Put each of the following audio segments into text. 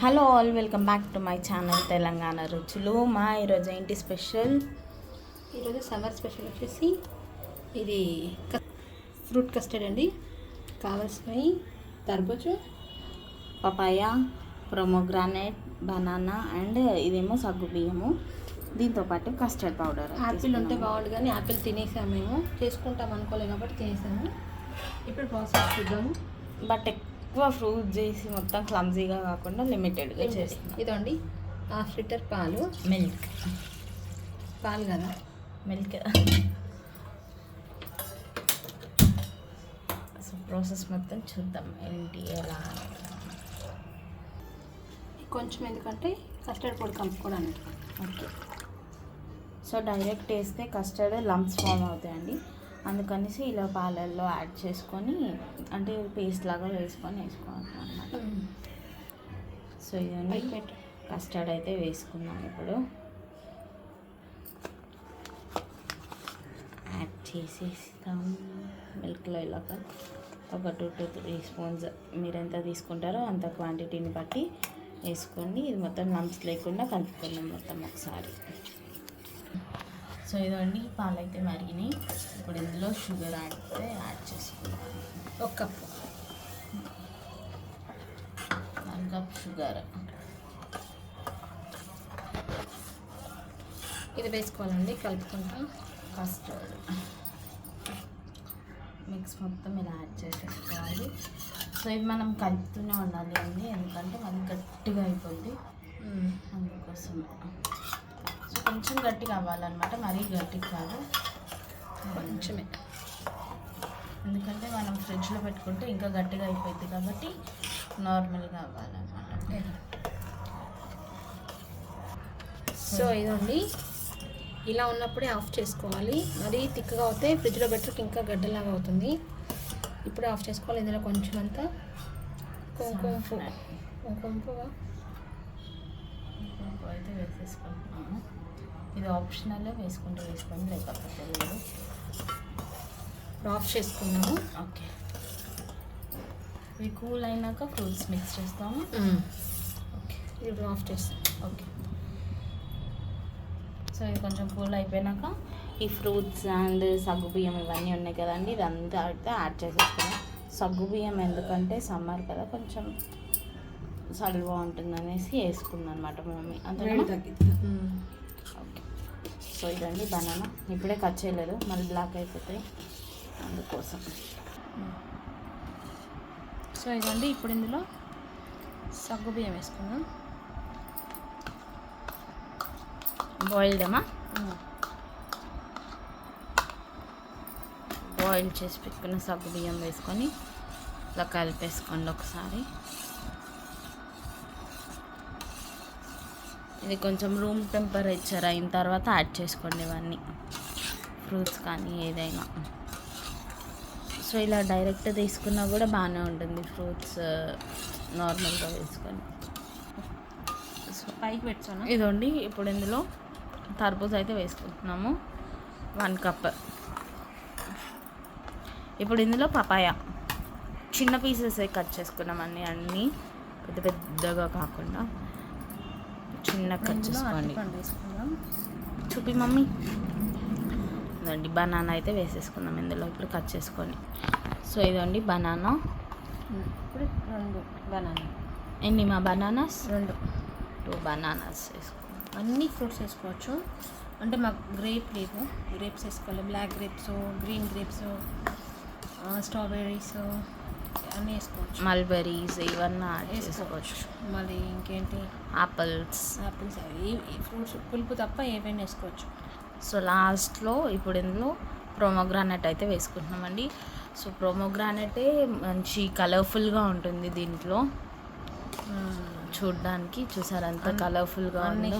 Hello all welcome back to my channel Telangana Ruchulu. మా ఈరోజు ఏంటి స్పెషల్? ఈరోజు సమ్మర్ స్పెషల్ వచ్చేసి ఇది ఫ్రూట్ కస్టర్డ్ అండి. కావాల్సినవి తర్బూజు పపాయ ప్రొమోగ్రానైట్ బనానా అండ్ ఇదేమో సగ్గు బియ్యము. దీంతో పాటు కస్టర్డ్ పౌడర్ యాపిల్ ఉంటే బాగుండు కానీ యాపిల్ తినేసాము మేము. చేసుకుంటాం అనుకోలేదు కాబట్టి తినేసాము. ఇప్పుడు ప్రాసెస్ చూద్దాము. బట్ ఎక్కువ ఫ్రూట్ చేసి మొత్తం క్లమ్జీగా కాకుండా లిమిటెడ్గా చేస్తున్నాం. ఇదండి. హాఫ్ లీటర్ పాలు. మిల్క్ పాలు కదా? మిల్క్ సో ప్రాసెస్ మొత్తం చూద్దాం ఏంటి ఎలా. కొంచెం ఎందుకంటే కస్టర్డ్ పొడి కలుపుకోవడానికి. ఓకే సో డైరెక్ట్ వేస్తే కస్టర్డ్ లంప్స్ ఫామ్ అవుతాయండి. అందుకనేసి ఇలా పాలల్లో యాడ్ చేసుకొని అంటే పేస్ట్ లాగా వేసుకొని వేసుకోవాలి అన్నమాట సో ఇదండి. కస్టర్డ్ అయితే వేసుకున్నాం ఇప్పుడు. యాడ్ చేసేస్తాం. మిల్క్లో ఇలాగ ఒక టూ టు త్రీ స్పూన్స్ మీరు ఎంత తీసుకుంటారో అంత క్వాంటిటీని బట్టి వేసుకొని ఇది మొత్తం లంప్స్ లేకుండా కలుపుకుందాం మొత్తం ఒకసారి. సో ఇదండి పాలు అయితే మరిగినాయి. ఇప్పుడు ఇందులో షుగర్ అయితే యాడ్ చేసుకుందాం. ఒక కప్పు. వన్ కప్ షుగర్ ఇది వేసుకోవాలండి కలుపుకుంటాం. కస్టర్డ్ మిక్స్ మొత్తం ఇలా యాడ్ చేసేసుకోవాలి. సో ఇది మనం కలుపుతూనే ఉండాలి అండి ఎందుకంటే అది గట్టిగా అయిపోయింది అందుకోసం కొంచెం గట్టిగా అవ్వాలన్నమాట. మరీ గట్టిగా కాదు. కొంచెమే. ఎందుకంటే మనం ఫ్రిడ్జ్లో పెట్టుకుంటే ఇంకా గట్టిగా అయిపోయింది కాబట్టి నార్మల్గా అవ్వాలన్నమాట. సో ఇదండి. ఇలా ఉన్నప్పుడే ఆఫ్ చేసుకోవాలి. మరీ తిక్కగా అవుతే ఫ్రిడ్జ్లో పెట్టక ఇంకా గడ్డలాగా అవుతుంది. ఇప్పుడే ఆఫ్ చేసుకోవాలి. ఇందులో కొంచెం అంతా కుంకుమ పువ్వు కుంకుమ పువ్వు కుంకుమ అయితే వేసేసుకుంటున్నాము ఇది ఆప్షనల్ వేసుకుంటే వేసుకోండి లేకపోతే లేదు ఇప్పుడు ఆఫ్ చేసుకున్నాము. ఓకే. ఇవి కూల్ అయినాక ఫ్రూట్స్ మిక్స్ చేస్తాము. ఓకే. ఇప్పుడు ఆఫ్ చేస్తాం. ఓకే. సో ఇది కొంచెం కూల్ అయిపోయినాక ఈ ఫ్రూట్స్ అండ్ సగ్గు బియ్యం ఇవన్నీ ఉన్నాయి కదండి ఇదంతా అయితే యాడ్ చేసేసుకున్నాం. సగ్గు బియ్యం ఎందుకంటే సమ్మర్ కదా కొంచెం చలువ ఉంటుంది అనేసి వేసుకుంది అనమాట మమ్మీ అంతే ఓకే. సో ఇదండి బనానా ఇప్పుడే కట్ చేయలేదు మళ్ళీ బ్లాక్ అయిపోతాయి. అందుకోసం. సో ఇదండి ఇప్పుడు ఇందులో సగ్గు బియ్యం వేసుకుందాం. బాయిల్డమా బాయిల్ చేసి పెట్టుకున్న సగ్గు బియ్యం వేసుకొని ఇలా కలిపేసుకోండి ఒకసారి. ఇది కొంచెం రూమ్ టెంపరేచర్ అయిన తర్వాత యాడ్ చేసుకోండి ఇవన్నీ. ఫ్రూట్స్ కానీ ఏదైనా. సో ఇలా డైరెక్ట్ తీసుకున్నా కూడా బాగానే ఉంటుంది ఫ్రూట్స్ నార్మల్గా వేసుకొని సో పైకి పెట్టాను ఇదండి ఇప్పుడు ఇందులో తర్బూజ్ అయితే వేసుకుంటున్నాము. వన్ కప్ ఇప్పుడు ఇందులో పపాయ. చిన్న పీసెస్ కట్ చేసుకున్నామండి అన్నీ పెద్ద పెద్దగా కాకుండా. చిన్న కట్ చేసుకోండి చూపి మమ్మీ. ఇదండి బనానా అయితే వేసేసుకుందాం ఇందులో ఇప్పుడు కట్ చేసుకొని. సో ఇదండి బనానా. ఇప్పుడు రెండు బనానా. ఎన్ని మా బనానాస్? రెండు. టూ బనానాస్ వేసుకుందాం. అన్ని ఫ్రూట్స్ వేసుకోవచ్చు. అంటే మాకు గ్రేప్ లేవు గ్రేప్స్ వేసుకోవాలి. Black grapes green grapes strawberries అన్నీ వేసుకోవచ్చు. మల్బెరీస్ ఇవన్నీ యాడ్ వేసుకోవచ్చు. చేసుకోవచ్చు. మళ్ళీ ఇంకేంటి? ఆపిల్స్. యాపిల్స్ ఈ ఫ్రూట్స్ పులుపు తప్ప ఏవైనా వేసుకోవచ్చు? సో లాస్ట్లో ఇప్పుడు ఇందులో ప్రోమోగ్రానైట్ అయితే వేసుకుంటున్నామండి. సో ప్రోమోగ్రానైటే మంచి కలర్ఫుల్గా ఉంటుంది దీంట్లో. చూడ్డానికి చూసారు ఎంత కలర్ఫుల్గా ఉందో?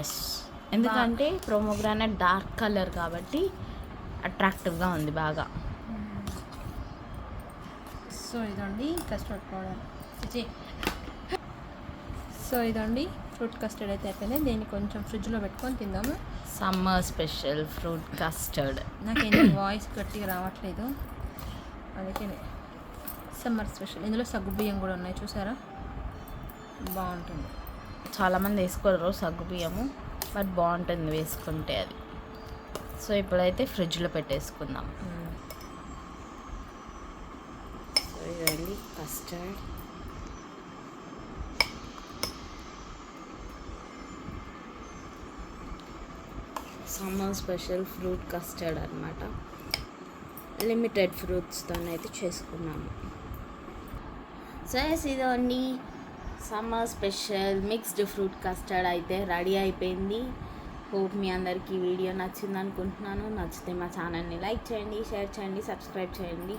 ఎస్ ఎందుకంటే ప్రోమోగ్రానైట్ డార్క్ కలర్ కాబట్టి అట్రాక్టివ్గా ఉంది బాగా. సో ఇదండి కస్టర్డ్ పౌడర్. చిచి సో ఇదండి ఫ్రూట్ కస్టర్డ్ అయితే అయిపోయింది దీన్ని కొంచెం ఫ్రిడ్జ్లో పెట్టుకొని తిందాము? Summer special fruit custard. నాకు ఎందుకు వాయిస్ గట్టిగా రావట్లేదు. అందుకే సమ్మర్ స్పెషల్. ఇందులో సగ్గు బియ్యం కూడా ఉన్నాయి చూసారా? బాగుంటుంది. చాలామంది వేసుకోరు సగ్గు బియ్యము బట్ బాగుంటుంది వేసుకుంటే అది. సో ఇప్పుడైతే ఫ్రిడ్జ్లో పెట్టేసుకుందాం. So custard. Summer special fruit custard అనమాట లిమిటెడ్ ఫ్రూట్స్తోనైతే చేసుకున్నాము. సో ఇదండి summer special mixed fruit custard అయితే రెడీ అయిపోయింది. హోప్ మీ అందరికీ వీడియో నచ్చింది అనుకుంటున్నాను నచ్చితే మా ఛానల్ని లైక్ చేయండి షేర్ చేయండి సబ్స్క్రైబ్ చేయండి.